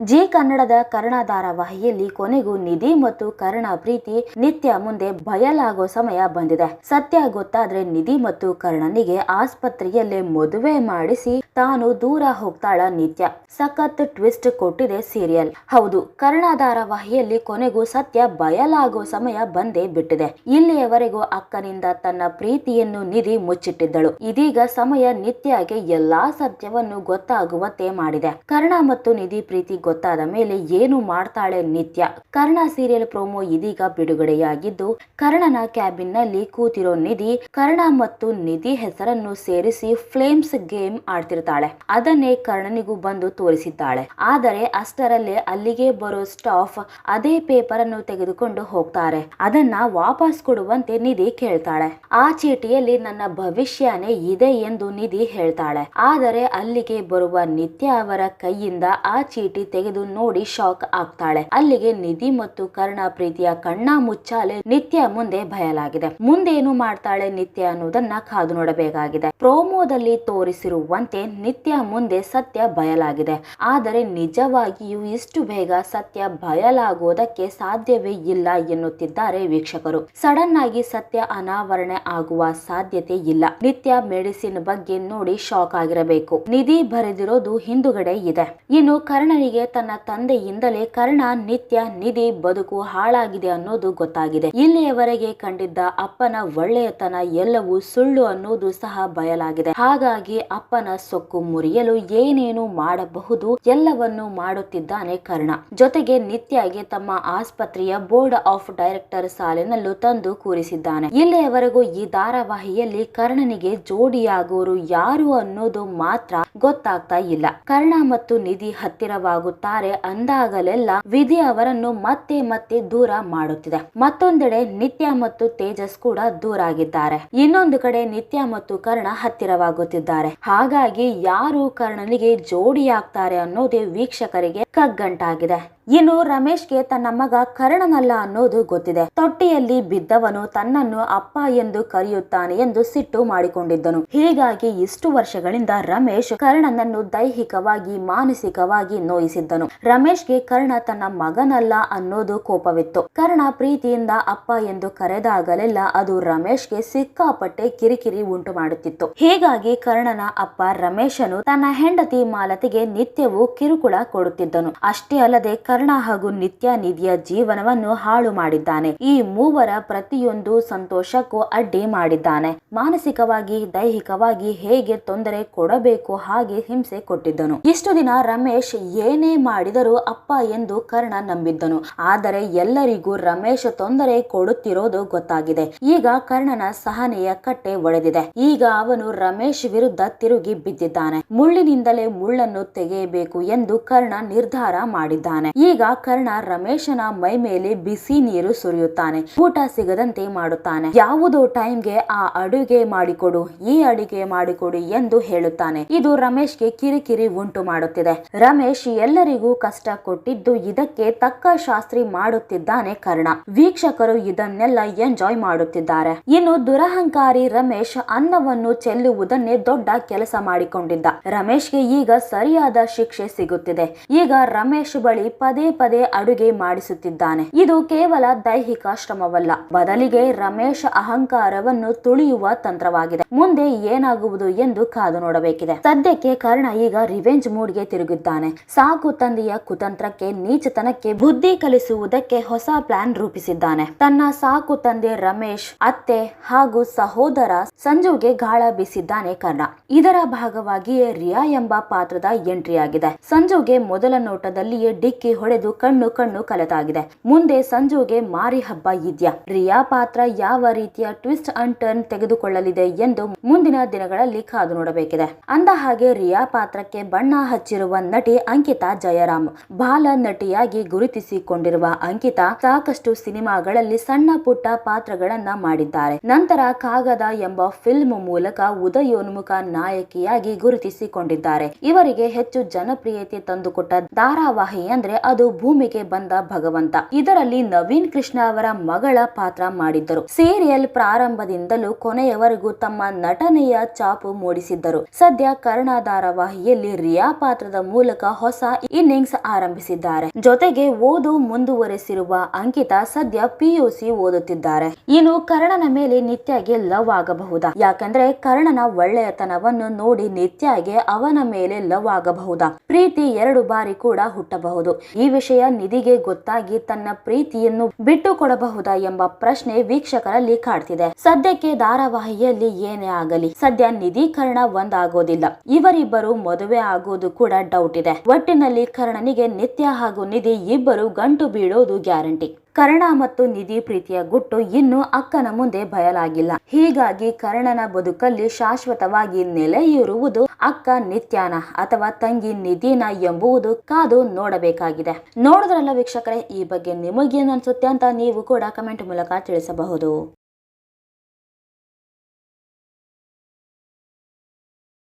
G ಕನ್ನಡದ ಕರ್ಣ ಧಾರಾವಾಹಿಯಲ್ಲಿ ಕೊನೆಗೂ ನಿಧಿ ಮತ್ತು ಕರ್ಣ ಪ್ರೀತಿ ನಿತ್ಯ ಮುಂದೆ ಬಯಲಾಗೋ ಸಮಯ ಬಂದಿದೆ. ಸತ್ಯ ಗೊತ್ತಾದ್ರೆ ನಿಧಿ ಮತ್ತು ಕರ್ಣನಿಗೆ ಆಸ್ಪತ್ರೆಯಲ್ಲೇ ಮದುವೆ ಮಾಡಿಸಿ ತಾನು ದೂರ ಹೋಗ್ತಾಳ ನಿತ್ಯ. ಸಖತ್ ಟ್ವಿಸ್ಟ್ ಕೊಟ್ಟಿದೆ ಸೀರಿಯಲ್. ಹೌದು ಕರ್ಣ ಧಾರಾವಾಹಿಯಲ್ಲಿ ಕೊನೆಗೂ ಸತ್ಯ ಬಯಲಾಗೋ ಸಮಯ ಬಂದೇ ಬಿಟ್ಟಿದೆ. ಇಲ್ಲಿಯವರೆಗೂ ಅಕ್ಕನಿಂದ ತನ್ನ ಪ್ರೀತಿಯನ್ನು ನಿಧಿ ಮುಚ್ಚಿಟ್ಟಿದ್ದಳು. ಇದೀಗ ಸಮಯ ನಿತ್ಯಗೆ ಎಲ್ಲಾ ಸತ್ಯವನ್ನು ಗೊತ್ತಾಗುವಂತೆ ಮಾಡಿದೆ. ಕರ್ಣ ಮತ್ತು ನಿಧಿ ಪ್ರೀತಿ ಗೊತ್ತಾದ ಮೇಲೆ ಏನು ಮಾಡ್ತಾಳೆ ನಿತ್ಯ. ಕರ್ಣ ಸೀರಿಯಲ್ ಪ್ರೋಮೋ ಇದೀಗ ಬಿಡುಗಡೆಯಾಗಿದ್ದು, ಕರ್ಣನ ಕ್ಯಾಬಿನ್ನಲ್ಲಿ ಕೂತಿರೋ ನಿಧಿ, ಕರ್ಣ ಮತ್ತು ನಿಧಿ ಹೆಸರನ್ನು ಸೇರಿಸಿ ಫ್ಲೇಮ್ಸ್ ಗೇಮ್ ಆಡ್ತಿರ್ತಾಳೆ. ಅದನ್ನೇ ಕರ್ಣನಿಗೂ ಬಂದು ತೋರಿಸಿದ್ದಾಳೆ. ಆದರೆ ಅಷ್ಟರಲ್ಲೇ ಅಲ್ಲಿಗೆ ಬರೋ ಸ್ಟಾಫ್ ಅದೇ ಪೇಪರ್ ಅನ್ನು ತೆಗೆದುಕೊಂಡು ಹೋಗ್ತಾರೆ. ಅದನ್ನ ವಾಪಸ್ ಕೊಡುವಂತೆ ನಿಧಿ ಕೇಳ್ತಾಳೆ. ಆ ಚೀಟಿಯಲ್ಲಿ ನನ್ನ ಭವಿಷ್ಯನೇ ಇದೆ ಎಂದು ನಿಧಿ ಹೇಳ್ತಾಳೆ. ಆದರೆ ಅಲ್ಲಿಗೆ ಬರುವ ನಿತ್ಯ ಅವರ ಕೈಯಿಂದ ಆ ಚೀಟಿ ತೆಗೆದು ನೋಡಿ ಶಾಕ್ ಆಗ್ತಾಳೆ. ಅಲ್ಲಿಗೆ ನಿಧಿ ಮತ್ತು ಕರ್ಣ ಪ್ರೀತಿಯ ಕಣ್ಣ ಮುಚ್ಚಾಲೆ ನಿತ್ಯ ಮುಂದೆ ಬಯಲಾಗಿದೆ. ಮುಂದೇನು ಮಾಡ್ತಾಳೆ ನಿತ್ಯ ಅನ್ನೋದನ್ನ ಕಾದು ನೋಡಬೇಕಾಗಿದೆ. ಪ್ರೋಮೋದಲ್ಲಿ ತೋರಿಸಿರುವಂತೆ ನಿತ್ಯ ಮುಂದೆ ಸತ್ಯ ಬಯಲಾಗಿದೆ. ಆದರೆ ನಿಜವಾಗಿಯೂ ಇಷ್ಟು ಬೇಗ ಸತ್ಯ ಬಯಲಾಗುವುದಕ್ಕೆ ಸಾಧ್ಯವೇ ಇಲ್ಲ ಎನ್ನುತ್ತಿದ್ದಾರೆ ವೀಕ್ಷಕರು. ಸಡನ್ ಆಗಿ ಸತ್ಯ ಅನಾವರಣೆ ಆಗುವ ಸಾಧ್ಯತೆ ಇಲ್ಲ. ನಿತ್ಯ ಮೆಡಿಸಿನ್ ಬಗ್ಗೆ ನೋಡಿ ಶಾಕ್ ಆಗಿರಬೇಕು. ನಿಧಿ ಬರೆದಿರೋದು ಹಿಂದುಗಡೆ ಇದೆ. ಇನ್ನು ಕರ್ಣನಿಗೆ ತನ್ನ ತಂದೆಯಿಂದಲೇ ಕರ್ಣ ನಿತ್ಯ ನಿಧಿ ಬದುಕು ಹಾಳಾಗಿದೆ ಅನ್ನೋದು ಗೊತ್ತಾಗಿದೆ. ಇಲ್ಲಿಯವರೆಗೆ ಕಂಡಿದ್ದ ಅಪ್ಪನ ಒಳ್ಳೆಯತನ ಎಲ್ಲವೂ ಸುಳ್ಳು ಅನ್ನೋದು ಸಹ ಬಯಲಾಗಿದೆ. ಹಾಗಾಗಿ ಅಪ್ಪನ ಸೊಕ್ಕು ಮುರಿಯಲು ಏನೇನು ಮಾಡಬಹುದು ಎಲ್ಲವನ್ನು ಮಾಡುತ್ತಿದ್ದಾನೆ ಕರ್ಣ. ಜೊತೆಗೆ ನಿತ್ಯಗೆ ತಮ್ಮ ಆಸ್ಪತ್ರೆಯ ಬೋರ್ಡ್ ಆಫ್ ಡೈರೆಕ್ಟರ್ ಸಾಲಿನಲ್ಲೂ ತಂದು ಕೂರಿಸಿದ್ದಾನೆ. ಇಲ್ಲಿಯವರೆಗೂ ಈ ಧಾರಾವಾಹಿಯಲ್ಲಿ ಕರ್ಣನಿಗೆ ಜೋಡಿಯಾಗುವರು ಯಾರು ಅನ್ನೋದು ಮಾತ್ರ ಗೊತ್ತಾಗ್ತಾ ಇಲ್ಲ. ಕರ್ಣ ಮತ್ತು ನಿಧಿ ಹತ್ತಿರವಾಗುತ್ತಾರೆ. ಅಂದಾಗಲೆಲ್ಲ ವಿಧಿ ಅವರನ್ನು ಮತ್ತೆ ಮತ್ತೆ ದೂರ ಮಾಡುತ್ತಿದೆ. ಮತ್ತೊಂದೆಡೆ ನಿತ್ಯ ಮತ್ತು ತೇಜಸ್ ಕೂಡ ದೂರ ಆಗಿದ್ದಾರೆ. ಇನ್ನೊಂದು ಕಡೆ ನಿತ್ಯ ಮತ್ತು ಕರ್ಣ ಹತ್ತಿರವಾಗುತ್ತಿದ್ದಾರೆ. ಹಾಗಾಗಿ ಯಾರು ಕರ್ಣನಿಗೆ ಜೋಡಿಯಾಗ್ತಾರೆ ಅನ್ನೋದೇ ವೀಕ್ಷಕರಿಗೆ ಕಗ್ಗಂಟಾಗಿದೆ. ಇನ್ನು ರಮೇಶ್ಗೆ ತನ್ನ ಮಗ ಕರ್ಣನಲ್ಲ ಅನ್ನೋದು ಗೊತ್ತಿದೆ. ತೊಟ್ಟಿಯಲ್ಲಿ ಬಿದ್ದವನು ತನ್ನನ್ನು ಅಪ್ಪ ಎಂದು ಕರೆಯುತ್ತಾನೆ ಎಂದು ಸಿಟ್ಟು ಮಾಡಿಕೊಂಡಿದ್ದನು. ಹೀಗಾಗಿ ಇಷ್ಟು ವರ್ಷಗಳಿಂದ ರಮೇಶ್ ಕರ್ಣನನ್ನು ದೈಹಿಕವಾಗಿ, ಮಾನಸಿಕವಾಗಿ ನೋಯಿಸಿದ್ದನು. ರಮೇಶ್ಗೆ ಕರ್ಣ ತನ್ನ ಮಗನಲ್ಲ ಅನ್ನೋದು ಕೋಪವಿತ್ತು. ಕರ್ಣ ಪ್ರೀತಿಯಿಂದ ಅಪ್ಪ ಎಂದು ಕರೆದಾಗಲೆಲ್ಲ ಅದು ರಮೇಶ್ಗೆ ಸಿಕ್ಕಾಪಟ್ಟೆ ಕಿರಿಕಿರಿ ಉಂಟು ಮಾಡುತ್ತಿತ್ತು ಹೀಗಾಗಿ ಕರ್ಣನ ಅಪ್ಪ ರಮೇಶನು ತನ್ನ ಹೆಂಡತಿ ಮಾಲತಿಗೆ ನಿತ್ಯವೂ ಕಿರುಕುಳ ಕೊಡುತ್ತಿದ್ದನು. ಅಷ್ಟೇ ಅಲ್ಲದೆ ಕರ್ಣ ಹಾಗೂ ನಿತ್ಯ ನಿಧಿಯ ಜೀವನವನ್ನು ಹಾಳು ಮಾಡಿದ್ದಾನೆ. ಈ ಮೂವರ ಪ್ರತಿಯೊಂದು ಸಂತೋಷಕ್ಕೂ ಅಡ್ಡಿ ಮಾಡಿದ್ದಾನೆ. ಮಾನಸಿಕವಾಗಿ, ದೈಹಿಕವಾಗಿ ಹೇಗೆ ತೊಂದರೆ ಕೊಡಬೇಕು ಹಿಂಸೆ ಕೊಟ್ಟಿದ್ದನು. ಇಷ್ಟು ದಿನ ರಮೇಶ್ ಏನೇ ಮಾಡಿದರೂ ಅಪ್ಪ ಎಂದು ಕರ್ಣ ನಂಬಿದ್ದನು. ಆದರೆ ಎಲ್ಲರಿಗೂ ರಮೇಶ್ ತೊಂದರೆ ಕೊಡುತ್ತಿರೋದು ಗೊತ್ತಾಗಿದೆ. ಈಗ ಕರ್ಣನ ಸಹನೆಯ ಕಟ್ಟೆ ಒಡೆದಿದೆ. ಈಗ ಅವನು ರಮೇಶ್ ವಿರುದ್ಧ ತಿರುಗಿ ಬಿದ್ದಿದ್ದಾನೆ. ಮುಳ್ಳಿನಿಂದಲೇ ಮುಳ್ಳನ್ನು ತೆಗೆಯಬೇಕು ಎಂದು ಕರ್ಣ ನಿರ್ಧಾರ ಮಾಡಿದ್ದಾನೆ. ಈಗ ಕರ್ಣ ರಮೇಶನ ಮೈ ಮೇಲೆ ಬಿಸಿ ನೀರು ಸುರಿಯುತ್ತಾನೆ. ಊಟ ಸಿಗದಂತೆ ಮಾಡುತ್ತಾನೆ. ಯಾವುದೋ ಟೈಮ್ಗೆ ಆ ಅಡುಗೆ ಮಾಡಿಕೊಡು, ಈ ಅಡುಗೆ ಮಾಡಿಕೊಡು ಎಂದು ಹೇಳುತ್ತಾನೆ. ಇದು ರಮೇಶ್ಗೆ ಕಿರಿಕಿರಿ ಉಂಟು ಮಾಡುತ್ತಿದೆ. ರಮೇಶ್ ಎಲ್ಲರಿಗೂ ಕಷ್ಟ ಕೊಟ್ಟಿದ್ದು ಇದಕ್ಕೆ ತಕ್ಕ ಶಾಸ್ತ್ರಿ ಮಾಡುತ್ತಿದ್ದಾನೆ ಕರ್ಣ. ವೀಕ್ಷಕರು ಇದನ್ನೆಲ್ಲ ಎಂಜಾಯ್ ಮಾಡುತ್ತಿದ್ದಾರೆ. ಇನ್ನು ದುರಹಂಕಾರಿ ರಮೇಶ್ ಅನ್ನವನ್ನು ಚೆಲ್ಲುವುದನ್ನೇ ದೊಡ್ಡ ಕೆಲಸ ಮಾಡಿಕೊಂಡಿದ್ದ. ರಮೇಶ್ಗೆ ಈಗ ಸರಿಯಾದ ಶಿಕ್ಷೆ ಸಿಗುತ್ತಿದೆ. ಈಗ ರಮೇಶ್ ಬಳಿ ಪದೇ ಪದೇ ಅಡುಗೆ ಮಾಡಿಸುತ್ತಿದ್ದಾನೆ. ಇದು ಕೇವಲ ದೈಹಿಕ ಶ್ರಮವಲ್ಲ. ಬದಲಿಗೆ ರಮೇಶ್ ಅಹಂಕಾರವನ್ನು ತುಳಿಯುವ ತಂತ್ರವಾಗಿದೆ. ಮುಂದೆ ಏನಾಗುವುದು ಎಂದು ಕಾದು ನೋಡಬೇಕಿದೆ. ಸದ್ಯಕ್ಕೆ ಕರ್ಣ ಈಗ ರಿವೆಂಜ್ ಮೂಡ್ಗೆ ತಿರುಗುತ್ತಾನೆ ಸಾಕು ತಂದೆಯ ಕುತಂತ್ರಕ್ಕೆ, ನೀಚತನಕ್ಕೆ ಬುದ್ಧಿ ಕಲಿಸುವುದಕ್ಕೆ ಹೊಸ ಪ್ಲಾನ್ ರೂಪಿಸಿದ್ದಾನೆ. ತನ್ನ ಸಾಕು ತಂದೆ ರಮೇಶ್, ಅತ್ತೆ ಹಾಗೂ ಸಹೋದರ ಸಂಜುಗೆ ಗಾಳ ಬೀಸಿದ್ದಾನೆ ಕರ್ಣ. ಇದರ ಭಾಗವಾಗಿಯೇ ರಿಯಾ ಎಂಬ ಪಾತ್ರದ ಎಂಟ್ರಿ ಆಗಿದೆ ಸಂಜುಗೆ ಮೊದಲ ನೋಟದಲ್ಲಿಯೇ ಡಿಕ್ಕಿ ಹೊಡೆದು ಕಣ್ಣು ಕಣ್ಣು ಕಲೆತಾಗಿದೆ. ಮುಂದೆ ಸಂಜುಗೆ ಮಾರಿ ಹಬ್ಬ ಇದ್ಯಾ. ರಿಯಾ ಪಾತ್ರ ಯಾವ ರೀತಿಯ ಟ್ವಿಸ್ಟ್ ಅಂಡ್ ಟರ್ನ್ ತೆಗೆದುಕೊಳ್ಳಲಿದೆ ಎಂದು ಮುಂದಿನ ದಿನಗಳಲ್ಲಿ ಕಾದು ನೋಡಬೇಕಿದೆ. ಅಂದ ಹಾಗೆ ರಿಯಾ ಪಾತ್ರಕ್ಕೆ ಬಣ್ಣ ಹಚ್ಚಿರುವ ನಟಿ ಅಂಕಿತಾ ಜಯರಾಮ್. ಬಾಲ ನಟಿಯಾಗಿ ಗುರುತಿಸಿಕೊಂಡಿರುವ ಅಂಕಿತಾ ಸಾಕಷ್ಟು ಸಿನಿಮಾಗಳಲ್ಲಿ ಸಣ್ಣ ಪುಟ್ಟ ಪಾತ್ರಗಳನ್ನ ಮಾಡಿದ್ದಾರೆ. ನಂತರ ಕಾಗದ ಎಂಬ ಫಿಲ್ಮ್ ಮೂಲಕ ಉದಯೋನ್ಮುಖ ನಾಯಕಿಯಾಗಿ ಗುರುತಿಸಿಕೊಂಡಿದ್ದಾರೆ. ಇವರಿಗೆ ಹೆಚ್ಚು ಜನಪ್ರಿಯತೆ ತಂದುಕೊಟ್ಟ ಧಾರಾವಾಹಿ ಅಂದ್ರೆ ಅದು ಭೂಮಿಗೆ ಬಂದ ಭಗವಂತ. ಇದರಲ್ಲಿ ನವೀನ್ ಕೃಷ್ಣ ಅವರ ಮಗಳ ಪಾತ್ರ ಮಾಡಿದ್ದರು. ಸೀರಿಯಲ್ ಪ್ರಾರಂಭದಿಂದಲೂ ಕೊನೆಯವರೆಗೂ ತಮ್ಮ ನಟನೆಯ ಚಾಪು ಮೂಡಿಸಿದ್ದರು. ಸದ್ಯ ಕರ್ಣ ಕರ್ಣ ಧಾರಾವಾಹಿಯಲ್ಲಿ ರಿಯಾ ಪಾತ್ರದ ಮೂಲಕ ಹೊಸ ಇನ್ನಿಂಗ್ಸ್ ಆರಂಭಿಸಿದ್ದಾರೆ. ಜೊತೆಗೆ ಓದು ಮುಂದುವರೆಸಿರುವ ಅಂಕಿತಾ ಸದ್ಯ ಪಿಯುಸಿ ಓದುತ್ತಿದ್ದಾರೆ. ಇನ್ನು ಕರ್ಣನ ಮೇಲೆ ನಿತ್ಯಗೆ ಲವ್ ಆಗಬಹುದಾ? ಯಾಕಂದ್ರೆ ಕರ್ಣನ ಒಳ್ಳೆಯತನವನ್ನು ನೋಡಿ ನಿತ್ಯಗೆ ಅವನ ಮೇಲೆ ಲವ್ ಆಗಬಹುದಾ? ಪ್ರೀತಿ ಎರಡು ಬಾರಿ ಕೂಡ ಹುಟ್ಟಬಹುದು. ಈ ವಿಷಯ ನಿಧಿಗೆ ಗೊತ್ತಾಗಿ ತನ್ನ ಪ್ರೀತಿಯನ್ನು ಬಿಟ್ಟು ಕೊಡಬಹುದಾ ಎಂಬ ಪ್ರಶ್ನೆ ವೀಕ್ಷಕರಲ್ಲಿ ಕಾಡ್ತಿದೆ. ಸದ್ಯಕ್ಕೆ ಧಾರಾವಾಹಿಯಲ್ಲಿ ಏನೇ ಆಗಲಿ, ಸದ್ಯ ನಿಧಿ ಕರ್ಣ ಒಂದಾಗೋದಿಲ್ಲ. ಇವರಿಬ್ಬರು ಮದುವೆ ಆಗುವುದು ಕೂಡ ಡೌಟ್ ಇದೆ. ಒಟ್ಟಿನಲ್ಲಿ ಕರ್ಣನಿಗೆ ನಿತ್ಯ ಹಾಗೂ ನಿಧಿ ಇಬ್ಬರು ಗಂಟು ಬೀಳೋದು ಗ್ಯಾರಂಟಿ ಕರ್ಣ ಮತ್ತು ನಿಧಿ ಪ್ರೀತಿಯ ಗುಟ್ಟು ಇನ್ನು ಅಕ್ಕನ ಮುಂದೆ ಬಯಲಾಗಿಲ್ಲ. ಹೀಗಾಗಿ ಕರ್ಣನ ಬದುಕಲ್ಲಿ ಶಾಶ್ವತವಾಗಿ ನೆಲೆಯೂರುವುದು ಅಕ್ಕ ನಿತ್ಯಾನ ಅಥವಾ ತಂಗಿ ನಿಧಿನ ಎಂಬುವುದು ಕಾದು ನೋಡಬೇಕಾಗಿದೆ. ನೋಡಿದ್ರಲ್ಲ ವೀಕ್ಷಕರೇ, ಈ ಬಗ್ಗೆ ನಿಮಗೇನು ಅನ್ಸುತ್ತೆ ಅಂತ ನೀವು ಕೂಡ ಕಮೆಂಟ್ ಮೂಲಕ ತಿಳಿಸಬಹುದು.